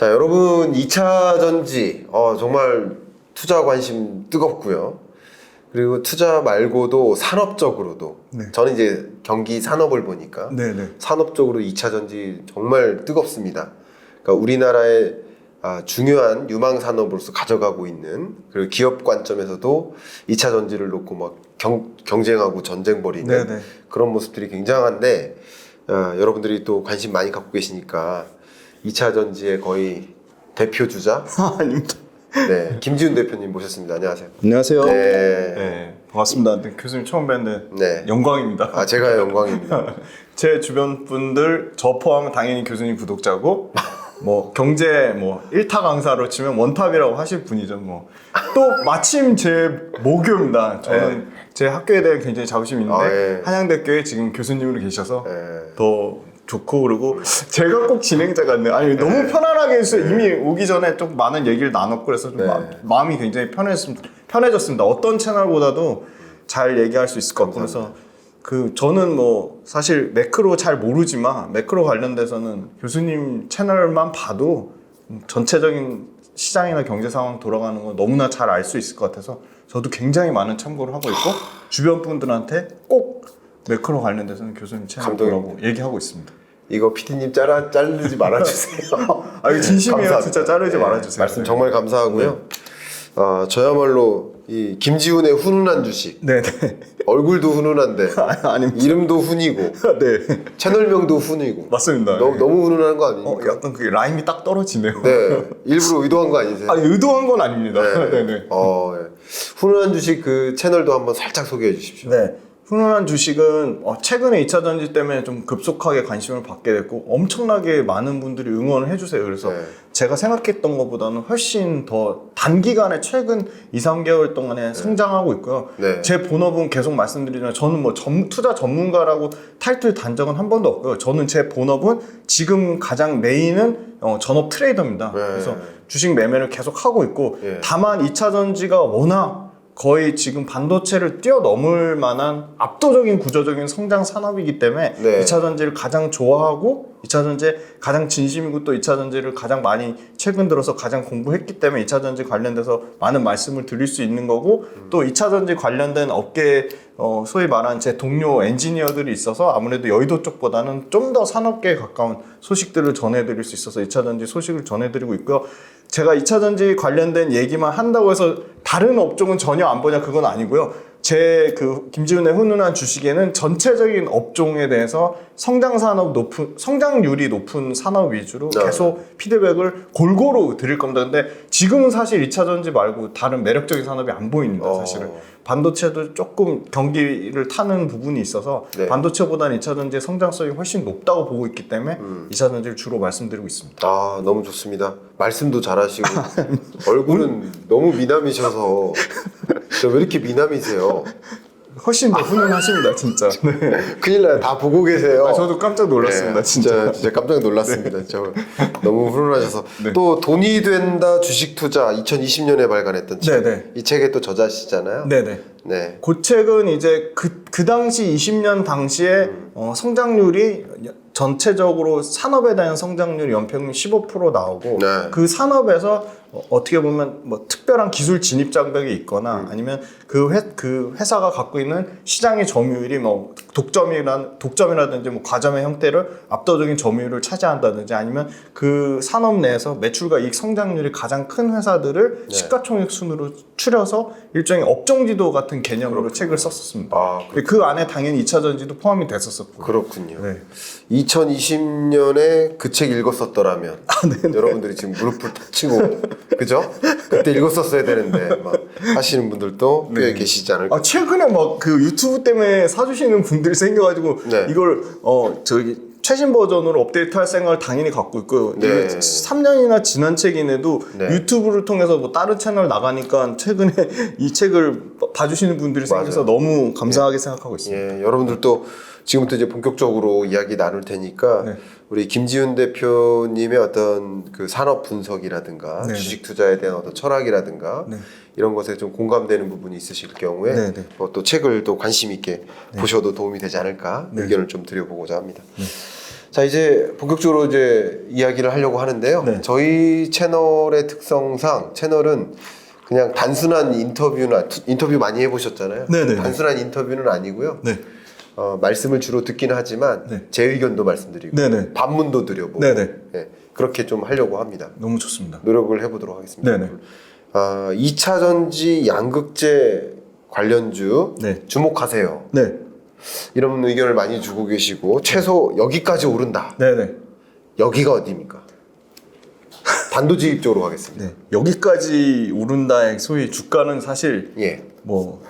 자, 여러분 2차 전지 어, 정말 투자 관심 뜨겁고요. 그리고 투자 말고도 산업적으로도 네. 저는 이제 경기 산업을 보니까 네 네. 산업적으로 2차 전지 정말 뜨겁습니다. 그러니까 우리나라의 아, 중요한 유망 산업으로서 가져가고 있는 그리고 기업 관점에서도 2차 전지를 놓고 막 경, 경쟁하고 전쟁 벌이는 네 네. 그런 모습들이 굉장한데 아, 여러분들이 또 관심 많이 갖고 계시니까 2차 전지의 거의 대표 주자 아닙니다. 네 김지훈 대표님 모셨습니다. 안녕하세요. 안녕하세요. 네. 네, 반갑습니다. 네, 교수님 처음 뵀는데 네. 영광입니다. 아 제가 영광입니다. 제 주변 분들 저 포함은 당연히 교수님 구독자고 뭐 경제 뭐 1타 강사로 치면 원탑이라고 하실 분이죠. 뭐 또 마침 제 모교입니다. 저는 제 학교에 대해 굉장히 자부심이 있는데 아, 예. 한양대교에 지금 교수님으로 계셔서 네. 더 좋고 그리고 제가 꼭 진행자 같네요. 아니 너무 편안하게 해주세요. 이미 오기 전에 좀 많은 얘기를 나눴고 그래서 좀 네. 마, 마음이 굉장히 편해졌습니다. 편해졌습니다. 어떤 채널보다도 잘 얘기할 수 있을 것 같고 그래서 그 저는 뭐 사실 매크로 잘 모르지만 매크로 관련돼서는 교수님 채널만 봐도 전체적인 시장이나 경제 상황 돌아가는 거 너무나 잘 알 수 있을 것 같아서 저도 굉장히 많은 참고를 하고 있고 주변 분들한테 꼭 매크로 관련돼서는 교수님 채널. 보라고 얘기하고 있습니다. 이거 PD님 자르, 자르지 말아주세요. 아 이거 진심이에요. 진짜 자르지 네, 말아주세요. 말씀 정말 감사하고요. 아, 저야말로 이 김지훈의 훈훈한 주식. 네, 네. 얼굴도 훈훈한데 아, 아닙니다. 이름도 훈이고 네, 채널명도 훈이고. 맞습니다. 너무 네. 너무 훈훈한 거 어, 아닙니까? 약간 그 라임이 딱 떨어지네요. 네, 일부러 의도한 거 아니세요? 아니 의도한 건 아닙니다. 네. 네, 네. 어, 예. 훈훈한 주식 그 채널도 한번 살짝 소개해 주십시오. 네. 훈훈한 주식은 어, 최근에 2차 전지 때문에 좀 급속하게 관심을 받게 됐고 엄청나게 많은 분들이 응원을 해주세요. 그래서 네. 제가 생각했던 것보다는 훨씬 더 단기간에 최근 2, 3개월 동안에 성장하고 있고요. 네. 제 본업은 계속 말씀드리지만 저는 뭐 전- 투자 전문가라고 타이틀 단 적은 한 번도 없고요. 저는 제 본업은 지금 가장 메인은 어, 전업 트레이더입니다. 네. 그래서 주식 매매를 계속 하고 있고 예. 다만 2차 전지가 워낙 거의 지금 반도체를 뛰어넘을 만한 압도적인 구조적인 성장 산업이기 때문에 네. 2차 전지를 가장 좋아하고 2차 전지에 가장 진심이고 또 2차 전지를 가장 많이 최근 들어서 가장 공부했기 때문에 2차 전지 관련돼서 많은 말씀을 드릴 수 있는 거고 또 2차 전지 관련된 업계 어, 소위 말하는 제 동료 엔지니어들이 있어서 아무래도 여의도 쪽보다는 좀 더 산업계에 가까운 소식들을 전해드릴 수 있어서 2차 전지 소식을 전해드리고 있고요. 제가 2차 전지 관련된 얘기만 한다고 해서 다른 업종은 전혀 안 보냐 그건 아니고요. 제 그 김지훈의 훈훈한 주식에는 전체적인 업종에 대해서 성장 산업 높은 성장률이 높은 산업 위주로 네. 계속 피드백을 골고루 드릴 겁니다. 근데 지금은 사실 2차 전지 말고 다른 매력적인 산업이 안 보입니다. 어. 사실은 반도체도 조금 경기를 타는 부분이 있어서 네. 반도체보다는 2차 전지의 성장성이 훨씬 높다고 보고 있기 때문에 음. 2차 전지를 주로 말씀드리고 있습니다. 아 너무 좋습니다. 말씀도 잘하시고 얼굴은 너무 미남이셔서 저 왜 이렇게 미남이세요? 훨씬 더 훈훈하십니다, 진짜. 네. 큰일 나요. 다 보고 계세요. 아, 저도 깜짝 놀랐습니다, 네, 진짜. 진짜 깜짝 놀랐습니다. 진짜 너무 훈훈하셔서 네. 또 돈이 된다 주식 투자 2020년에 발간했던 책. 네, 네. 이 책의 또 저자시잖아요. 네네. 네. 그 책은 이제 그, 그 당시 20년 당시에 어, 성장률이 전체적으로 산업에 대한 성장률이 연평균 15% 나오고 네. 그 산업에서 어, 어떻게 보면 뭐 특별한 기술 진입 장벽이 있거나 아니면 그, 회, 그 회사가 갖고 있는 시장의 점유율이 뭐 독점이란 독점이라든지 뭐 과점의 형태를 압도적인 점유율을 차지한다든지 아니면 그 산업 내에서 매출과 이익 성장률이 가장 큰 회사들을 네. 시가총액 순으로 추려서 일종의 업종지도 같은 개념으로 책을 썼었습니다. 아 그, 그 안에 당연히 2차 전지도 포함이 됐었었고. 그렇군요. 네. 2020년에 그 책 읽었었더라면 아, 여러분들이 지금 무릎을 탁 치고 그죠? 그때 읽었었어야 되는데 막 하시는 분들도 꽤 네. 계시지 않을까? 아 최근에 막 그 유튜브 때문에 사주시는 분들이 생겨가지고 네. 이걸 어 저기 최신 버전으로 업데이트할 생각을 당연히 갖고 있고요. 네. 이게 3년이나 지난 책인데도 네. 유튜브를 통해서 뭐 다른 채널 나가니까 최근에 이 책을 봐주시는 분들이 생겨서 너무 감사하게 생각하고 있습니다. 예, 여러분들도 지금부터 이제 본격적으로 이야기 나눌 테니까 네. 우리 김지훈 대표님의 어떤 그 산업 분석이라든가 네, 주식 투자에 대한 어떤 철학이라든가 네. 이런 것에 좀 공감되는 부분이 있으실 경우에 네, 네. 뭐또 책을 또 관심 있게 보셔도 도움이 되지 않을까 네. 의견을 좀 드려보고자 합니다. 자 이제 본격적으로 이제 이야기를 하려고 하는데요. 네. 저희 채널의 특성상 채널은 그냥 단순한 인터뷰나 인터뷰 많이 해보셨잖아요. 네네. 단순한 인터뷰는 아니고요. 네. 어, 말씀을 주로 듣기는 하지만 네. 제 의견도 말씀드리고 네네. 반문도 드려보고 네네. 예, 그렇게 좀 하려고 합니다. 너무 좋습니다. 노력을 해보도록 하겠습니다. 네네. 아, 2차 전지 양극재 관련주 네. 주목하세요. 네. 이런 의견을 많이 주고 계시고 최소 여기까지 오른다. 네네. 여기가 어디입니까? 단도직입 쪽으로 가겠습니다. 네. 여기까지 오른다의 소위 주가는 사실 예. 뭐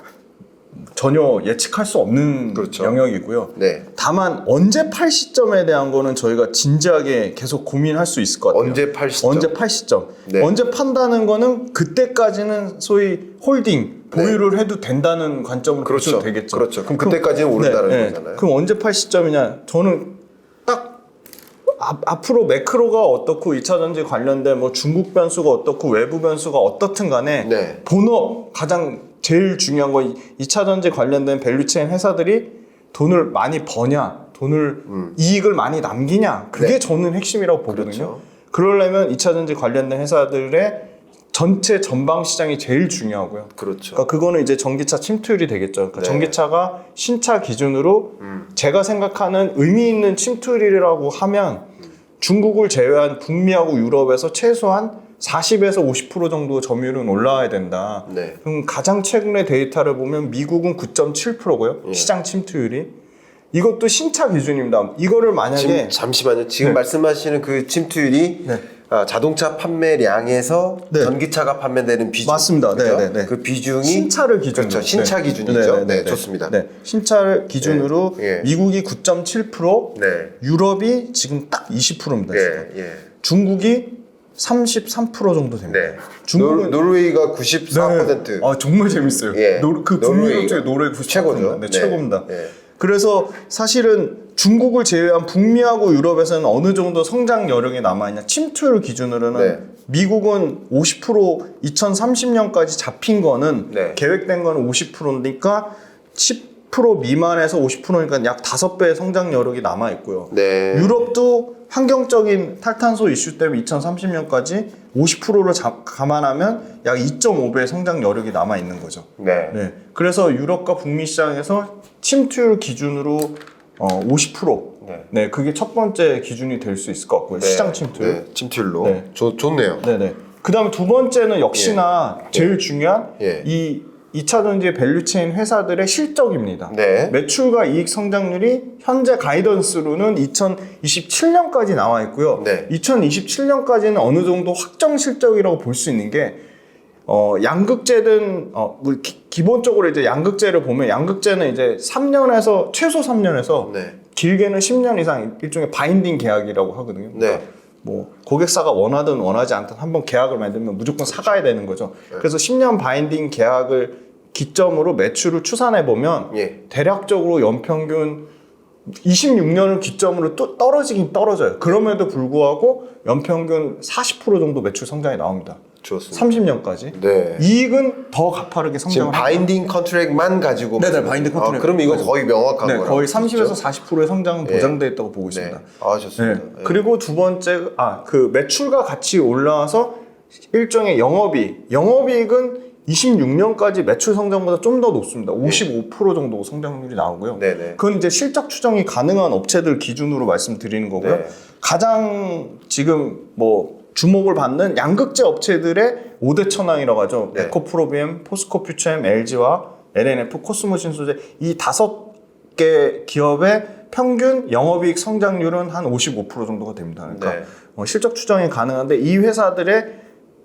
전혀 예측할 수 없는 그렇죠. 영역이고요. 네. 다만 언제 팔 시점에 대한 거는 저희가 진지하게 계속 고민할 수 있을 것 같아요. 언제 팔 시점? 언제 팔 시점. 네. 언제 판다는 거는 그때까지는 소위 홀딩 보유를 해도 된다는 관점으로 네. 그렇죠. 보시면 되겠죠. 그렇죠. 그럼 그때까지는 오른다는 거잖아요. 그럼 언제 팔 시점이냐? 저는 딱 앞, 앞으로 매크로가 어떻고 2차 전지 관련된 뭐 중국 변수가 어떻고 외부 변수가 어떻든 간에 네. 본업 가장 제일 중요한 거 2차 전지 관련된 밸류체인 회사들이 돈을 많이 버냐, 돈을 이익을 많이 남기냐, 그게 음. 네. 저는 핵심이라고 보거든요. 그렇죠. 그러려면 2차 전지 관련된 회사들의 전체 전방 시장이 제일 중요하고요. 그렇죠. 그러니까 그거는 이제 전기차 침투율이 되겠죠. 그러니까 네. 전기차가 신차 기준으로 음. 제가 생각하는 의미 있는 침투율이라고 하면 중국을 제외한 북미하고 유럽에서 최소한 40에서 50% 정도 점유율은 올라와야 된다. 네. 그럼 가장 최근의 데이터를 보면 미국은 9.7%고요. 예. 시장 침투율이. 이것도 신차 기준입니다. 이거를 만약에 지금 잠시만요. 지금 네. 말씀하시는 그 침투율이 네. 아, 자동차 판매량에서 네. 전기차가 판매되는 비중. 맞습니다. 네, 그죠? 네, 네. 그 비중이 신차를 기준으로 그렇죠. 신차 기준이죠. 네, 좋습니다. 네, 신차를 기준으로 네, 예. 미국이 9.7%, 네. 유럽이 지금 딱 20%입니다. 지금. 예, 예. 중국이 33% 정도 됩니다. 네. 중국은 노르, 웨이가 94%. 아 정말 재밌어요. 예. 노르, 그 노르웨이가 북미 중에 노르웨이 94%입니다. 최고죠. 네, 네. 최고입니다. 네. 그래서 사실은 중국을 제외한 북미하고 유럽에서는 어느 정도 성장 여력이 남아있냐 침투율 기준으로는 네. 미국은 50% 2030년까지 잡힌 거는 네. 계획된 거는 50%니까 10% 미만에서 50%니까 약 5배의 성장 여력이 남아 있고요. 네. 유럽도 환경적인 탈탄소 이슈 때문에 2030년까지 50%를 감안하면 약 2.5배의 성장 여력이 남아 있는 거죠. 네. 네. 그래서 유럽과 북미 시장에서 침투율 기준으로 어, 50%. 네. 네. 그게 첫 번째 기준이 될 수 있을 것 같고요. 네. 시장 침투율. 네. 침투율로. 네. 좋, 좋네요. 네, 네. 그 다음에 두 번째는 역시나 제일 중요한 예. 이 2차 전지 밸류체인 회사들의 실적입니다. 네. 매출과 이익 성장률이 현재 가이던스로는 2027년까지 나와 있고요. 네. 2027년까지는 어느 정도 확정 실적이라고 볼 수 있는 게 어, 양극재든 어, 뭐 기, 기본적으로 이제 양극재를 보면 양극재는 이제 3년에서 최소 3년에서 네. 길게는 10년 이상 일종의 바인딩 계약이라고 하거든요. 네. 뭐 고객사가 원하든 원하지 않든 한번 계약을 만들면 무조건 사가야 되는 거죠. 그래서 10년 바인딩 계약을 기점으로 매출을 추산해 보면 예. 대략적으로 연평균 26년을 기점으로 또 떨어지긴 떨어져요. 그럼에도 불구하고 연평균 40% 정도 매출 성장이 나옵니다. 좋습니다. 30년까지. 네. 이익은 더 가파르게 지금 성장을 합니다. 바인딩 컨트랙만 가지고 네네, 말씀하시는 바인딩 거예요? 컨트랙. 아, 그럼 이거. 거의 명확한 네, 거라고 거의 보시죠? 30에서 40%의 성장은 네. 보장돼 있다고 보고 네. 있습니다. 아 네. 좋습니다. 네. 그리고 두 번째 아 그 매출과 같이 올라와서 일종의 영업이익 영업이익은 26년까지 매출 성장보다 좀 더 높습니다. 55% 정도 성장률이 나오고요. 네네. 그건 이제 실적 추정이 가능한 업체들 기준으로 말씀드리는 거고요. 네. 가장 지금 뭐 주목을 받는 양극재 업체들의 5대 천왕이라고 하죠. 네. 에코프로비엠, 포스코 퓨처엠, LG와 LNF, 코스모 신소재 이 다섯 개 기업의 평균 영업이익 성장률은 한 55% 정도가 됩니다. 그러니까 네. 어, 실적 추정이 가능한데 이 회사들의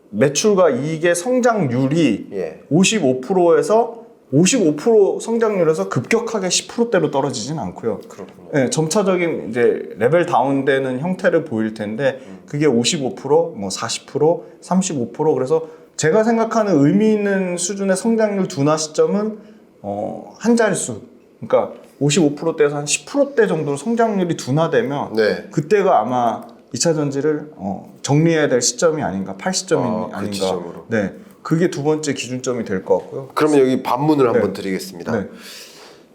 매출과 이익의 성장률이 예. 55%에서 55% 성장률에서 급격하게 10%대로 떨어지진 않고요. 그렇군요. 네, 점차적인 이제 레벨 다운되는 형태를 보일 텐데 그게 55%, 뭐 40%, 35% 그래서 제가 생각하는 의미 있는 수준의 성장률 둔화 시점은 어, 한 자릿수. 그러니까 55%대에서 한 10%대 정도로 성장률이 둔화되면 네. 그때가 아마 2차 전지를 어, 정리해야 될 시점이 아닌가, 팔 시점이 아, 그 아닌가. 지점으로. 네, 그게 두 번째 기준점이 될 것 같고요. 그러면 여기 반문을 한번 네. 드리겠습니다. 네.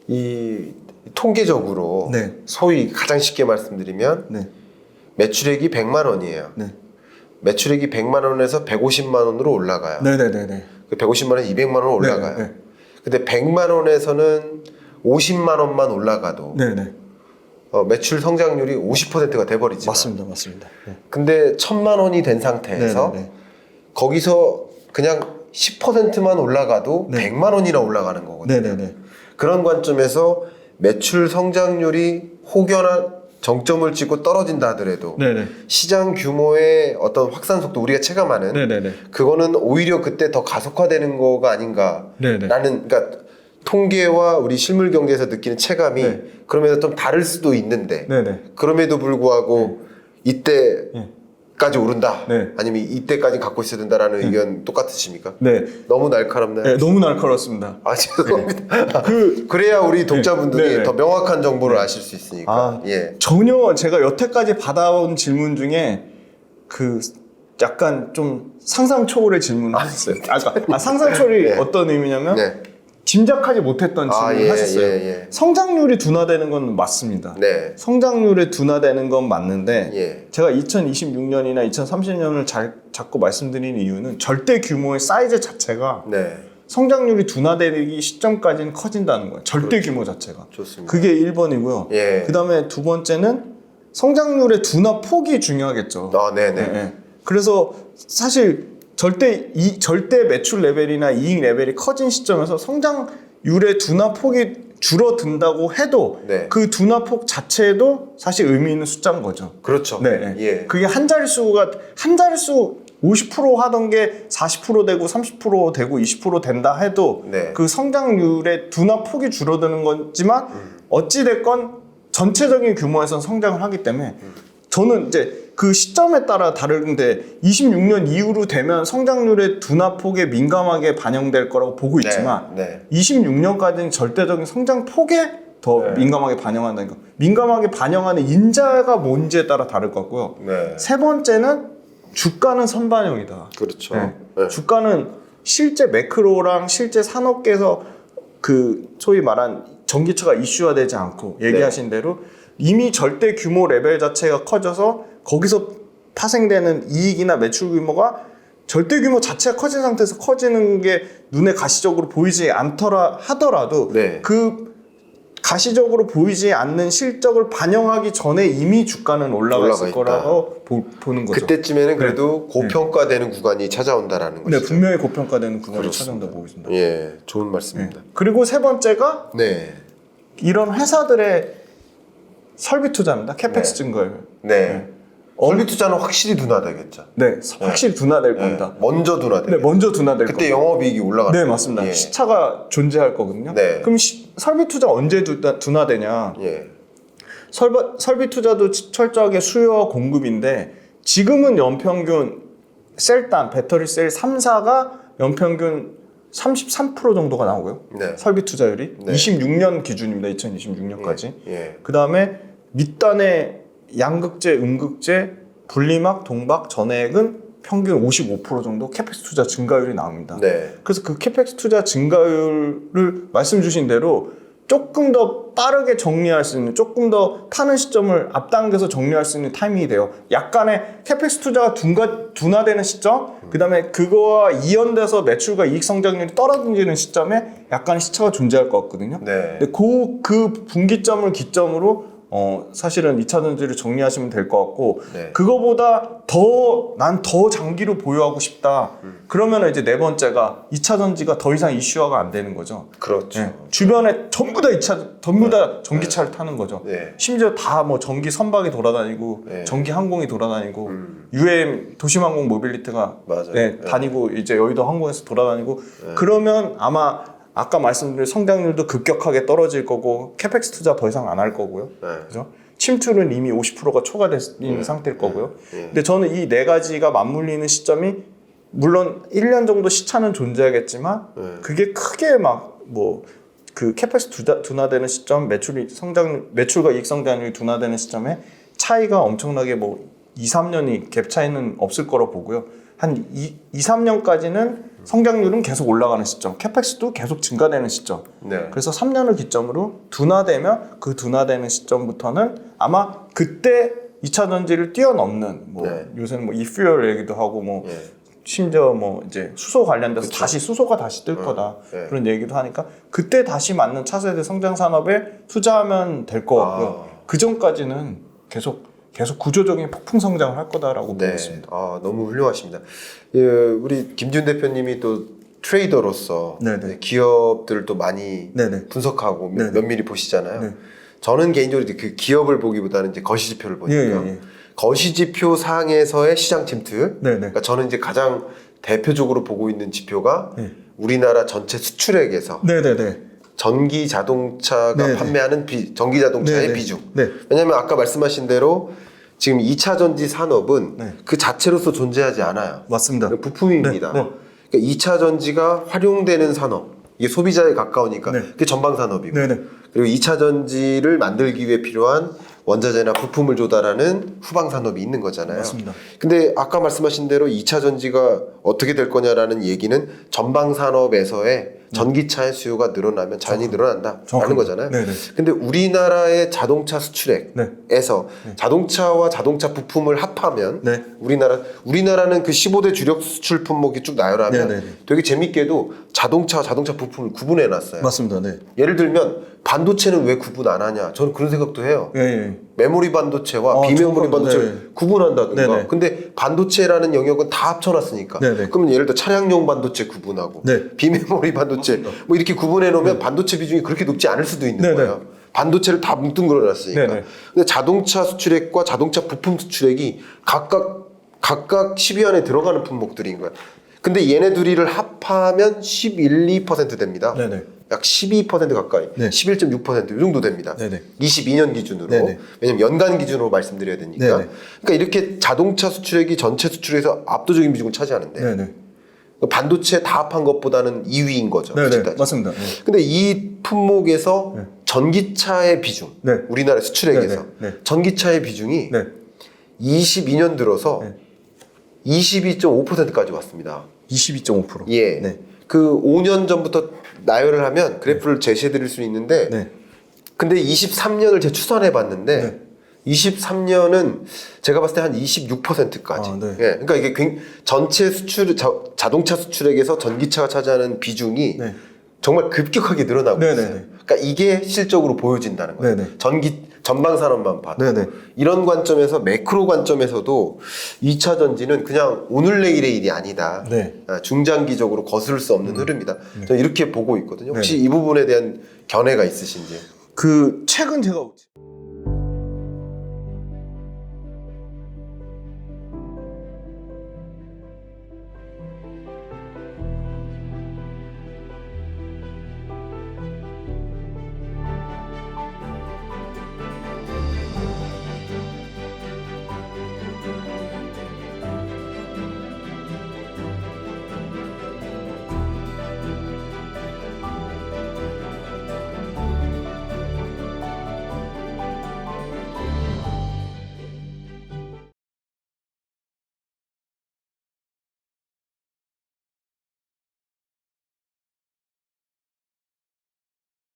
이 통계적으로 네. 소위 가장 쉽게 말씀드리면 네. 매출액이 100만 원이에요. 네. 매출액이 100만 원에서 150만 원으로 올라가요. 네, 네, 네, 네. 그 150만 원에서 200만 원 올라가요. 네, 네. 근데 100만 원에서는 50만 원만 올라가도 네, 네. 어, 매출 성장률이 50%가 돼버리지만 맞습니다. 맞습니다. 네. 근데 천만 원이 된 상태에서 네, 네, 네. 거기서 그냥 10%만 올라가도 네. 100만 원이나 올라가는 거거든요. 네, 네, 네. 그런 관점에서 매출 성장률이 혹여나 정점을 찍고 떨어진다 하더라도 네, 네. 시장 규모의 어떤 확산 속도 우리가 체감하는 네, 네, 네. 그거는 오히려 그때 더 가속화되는 거가 아닌가 네, 네. 라는 그러니까 통계와 우리 실물 경제에서 느끼는 체감이 네. 그러면서 좀 다를 수도 있는데 네, 네. 그럼에도 불구하고 이때 까지 오른다 네. 아니면 이때까지 갖고 있어야 된다라는 의견 똑같으십니까? 네. 너무 날카롭나요? 네, 너무 날카롭습니다. 아 죄송합니다. 그 그래야 우리 독자분들이 네, 네. 더 명확한 정보를 아실 수 있으니까. 아. 예. 전혀 제가 여태까지 받아온 질문 중에 그 약간 좀 상상 초월의 질문을 하셨어요. 아, 그러니까 아, 상상 초월이 네. 어떤 의미냐면 네. 짐작하지 못했던 아, 질문을 예, 하셨어요. 예, 예. 성장률이 둔화되는 건 맞습니다. 네. 성장률이 둔화되는 건 맞는데 예. 제가 2026년이나 2030년을 잘, 자꾸 말씀드리는 이유는 절대 규모의 사이즈 자체가 네. 성장률이 둔화되기 시점까지는 커진다는 거예요. 절대 규모 자체가. 좋습니다. 그게 1번이고요. 예. 그 다음에 두 번째는 성장률의 둔화 폭이 중요하겠죠. 아, 네, 네. 예, 예. 그래서 사실 절대 이 절대 매출 레벨이나 이익 레벨이 커진 시점에서 성장률의 둔화 폭이 줄어든다고 해도 네. 그 둔화 폭 자체도 사실 의미 있는 숫자인 거죠. 그렇죠. 네. 예. 그게 한 자릿수가 한 자릿수 50% 하던 게 40% 되고 30% 되고 20% 된다 해도 네. 그 성장률의 둔화 폭이 줄어드는 거지만 어찌 됐건 전체적인 규모에서 성장을 하기 때문에 저는 이제 그 시점에 따라 다른데 26년 이후로 되면 성장률의 둔화 폭에 민감하게 반영될 거라고 보고 있지만 네. 26년까지는 절대적인 성장 폭에 더 네. 민감하게 반영한다는 거. 민감하게 반영하는 인자가 뭔지에 따라 다를 것 같고요. 네. 세 번째는 주가는 선반영이다. 그렇죠. 네. 네. 주가는 실제 매크로랑 실제 산업계에서 그 소위 말한 전기차가 이슈화되지 않고 얘기하신 네. 대로 이미 절대 규모 레벨 자체가 커져서 거기서 파생되는 이익이나 매출 규모가 절대 규모 자체가 커진 상태에서 커지는 게 눈에 가시적으로 보이지 않더라 하더라도 네. 그 가시적으로 보이지 않는 실적을 반영하기 전에 이미 주가는 올라가 올라가 있을. 거라고 보, 보는 거죠. 그때쯤에는 그래도 고평가되는 구간이 찾아온다라는 네, 거죠. 분명히 고평가되는 구간을 그렇습니다. 찾아온다 보고 있습니다. 예, 좋은 말씀입니다. 그리고 세 번째가 네. 이런 회사들의 설비 투자입니다. 캐펙스 네. 증가율. 네. 설비 투자는 확실히 둔화되겠죠. 네, 확실히 둔화될 네. 겁니다. 먼저 네, 둔화되겠죠. 먼저 둔화될 겁니다. 그때 영업이익이 올라갈 네. 맞습니다. 예. 시차가 존재할 거거든요. 네. 그럼 시- 설비 투자 언제 둔화- 둔화되냐? 예. 설비, 설비 투자도 치- 철저하게 수요와 공급인데 지금은 연평균 셀단 배터리 셀 3사가 연평균 33% 정도가 나오고요. 네. 설비 투자율이 네. 26년 기준입니다. 2026년까지. 예. 그 다음에 밑단의 양극재, 음극재, 분리막, 동박, 전액은 평균 55% 정도 캐펙스 투자 증가율이 나옵니다. 네. 그래서 그 캐펙스 투자 증가율을 말씀 주신 대로 조금 더 빠르게 정리할 수 있는 조금 더 타는 시점을 앞당겨서 정리할 수 있는 타이밍이 돼요. 약간의 캐펙스 투자가 둔가, 둔화되는 시점, 그 다음에 그거와 이연돼서 매출과 이익 성장률이 떨어지는 시점에 약간의 시차가 존재할 것 같거든요. 네. 근데 그, 그 분기점을 기점으로 어, 사실은 2차 전지를 정리하시면 될 것 같고 네. 그거보다 더 난 더 장기로 보유하고 싶다. 그러면 이제 네 번째가 2차 전지가 더 이상 이슈화가 안 되는 거죠. 그렇죠. 네. 주변에 전부 다 2차 전부 다 전기차를 타는 거죠. 네. 심지어 다 뭐 전기 선박이 돌아다니고 네. 전기 항공이 돌아다니고 음. UM 도심항공 모빌리티가. 네, 네. 다니고 이제 여의도 항공에서 돌아다니고 그러면 아마 아까 말씀드린 성장률도 급격하게 떨어질 거고 캐펙스 투자 더 이상 안 할 거고요. 네. 그죠? 침투는 이미 50%가 초과된 상태일 거고요. 예. 근데 저는 이 네 가지가 맞물리는 시점이 물론 1년 정도 시차는 존재하겠지만 네. 그게 크게 막 뭐 그 캐펙스 둔화, 둔화되는 시점, 매출이 성장 매출과 이익 성장률이 둔화되는 시점에 차이가 엄청나게 뭐 2, 3년이 갭 차이는 없을 거라 보고요. 한 2, 2 3년까지는 성장률은 계속 올라가는 시점, 캐펙스도 계속 증가되는 시점. 네. 그래서 3년을 기점으로 둔화되면 그 둔화되는 시점부터는 아마 그때 2차 전지를 뛰어넘는 뭐 네. 요새는 뭐 이퓨얼 얘기도 하고 뭐 예. 심지어 뭐 이제 수소 관련돼서 그쵸. 다시 수소가 다시 뜰 거다 네. 그런 얘기도 하니까 그때 다시 맞는 차세대 성장 산업에 투자하면 될 것 같고요. 아. 그 전까지는 계속 계속 구조적인 폭풍 성장을 할 거다라고 네. 있습니다. 아, 너무 훌륭하십니다. 예, 우리 김준 대표님이 또 트레이더로서 네네. 네, 기업들을 또 많이 네네. 분석하고 네네. 면밀히 보시잖아요. 네. 저는 개인적으로 이제 그 기업을 보기보다는 이제 거시지표를 보니까 예, 예, 예. 거시지표 상에서의 시장 침투. 네네. 그러니까 저는 이제 가장 대표적으로 보고 있는 지표가 네. 우리나라 전체 수출액에서 네네네. 전기 자동차가 네네. 판매하는 비, 전기 자동차의 네네. 비중. 네. 왜냐하면 아까 말씀하신 대로 지금 2차 전지 산업은 네. 그 자체로서 존재하지 않아요. 맞습니다. 부품입니다. 네, 네. 그러니까 2차 전지가 활용되는 산업, 이게 소비자에 가까우니까 네. 그게 전방 산업이고, 네네. 그리고 2차 전지를 만들기 위해 필요한 원자재나 부품을 조달하는 후방 산업이 있는 거잖아요. 맞습니다. 근데 아까 말씀하신 대로 2차 전지가 어떻게 될 거냐라는 얘기는 전방 산업에서의 전기차의 수요가 늘어나면 자연히 늘어난다라는 정확합니다. 거잖아요. 네네. 근데 우리나라의 자동차 수출액에서 네. 자동차와 자동차 부품을 합하면 네. 우리나라 우리나라는 그 15대 주력 수출 품목이 쭉 나열하면 네네네. 되게 재밌게도 자동차와 자동차 부품을 구분해 놨어요. 맞습니다. 네. 예를 들면 반도체는 왜 구분 안 하냐? 저는 그런 생각도 해요. 예, 예. 메모리 반도체와 어, 비메모리 반도체를 네. 구분한다든가. 네네. 근데 반도체라는 영역은 다 합쳐놨으니까. 네네. 그러면 예를 들어 차량용 반도체 구분하고 네. 비메모리 반도체 뭐 이렇게 구분해 놓으면 반도체 비중이 그렇게 높지 않을 수도 있는 네네. 거예요. 반도체를 다 뭉뚱그려 놨으니까. 네네. 근데 자동차 수출액과 자동차 부품 수출액이 각각 각각 10위 안에 들어가는 품목들인 거야. 근데 얘네 둘이를 합하면 11, 2% 됩니다. 네네. 약 12% 가까이, 네. 11.6%이 정도 됩니다. 네네. 22년 기준으로. 네네. 왜냐면 연간 기준으로 말씀드려야 되니까. 네네. 그러니까 이렇게 자동차 수출액이 전체 수출에서 압도적인 비중을 차지하는데 네네. 반도체 다 합한 것보다는 2위인 거죠. 네네. 맞습니다. 네. 근데 이 품목에서 전기차의 비중, 네. 우리나라 수출액에서. 네. 전기차의 비중이 네. 22년 들어서 네. 22.5%까지 왔습니다. 22.5%. 예. 네. 그 5년 전부터 나열을 하면 그래프를 제시해 드릴 수 있는데 네. 근데 23년을 제가 추산해 봤는데 네. 23년은 제가 봤을 때 한 26%까지. 아, 네. 예. 그러니까 이게 굉- 전체 수출 자, 자동차 수출액에서 전기차가 차지하는 비중이 네. 정말 급격하게 늘어나고 네, 있어요. 네, 네. 그러니까 이게 실적으로 보여진다는 거예요. 네, 네. 전기 전방 산업만 봐도 네, 네. 이런 관점에서 매크로 관점에서도 2차 전지는 그냥 오늘 내일의 일이 아니다. 네. 음. 아, 중장기적으로 거스를 수 없는 흐름이다. 저는 이렇게 보고 있거든요. 혹시 네. 이 부분에 대한 견해가 있으신지? 그 책은 제가